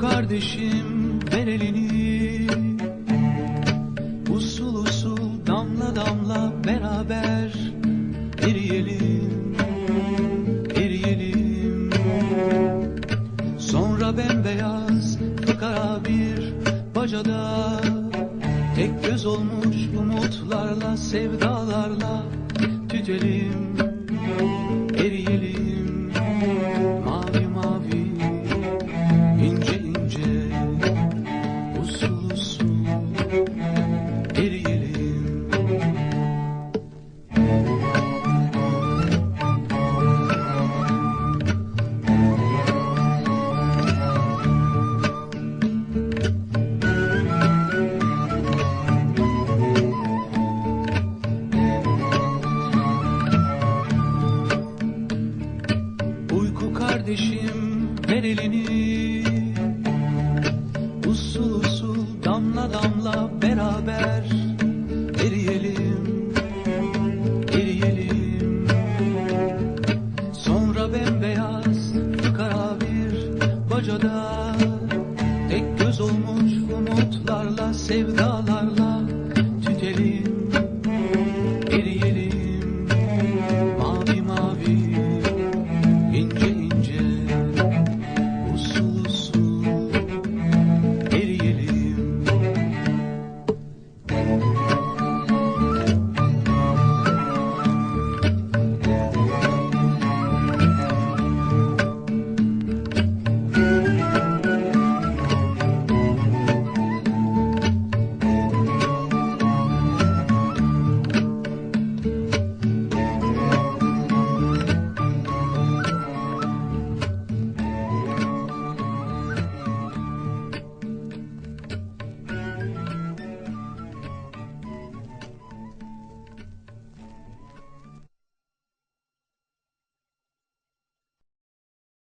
kardeşim ver elini. Usul usul damla damla beraber eriyelim Eriyelim. Sonra bembeyaz fıkara bir bacada Tek göz olmuş umutlarla sevdalarla tütelim Uyku kardeşim ver elini. Usul damla damla beraber eriyelim, eriyelim. Sonra bembeyaz fıkara bir bacada tek göz olmuş umutlarla sevdalarla tütelim.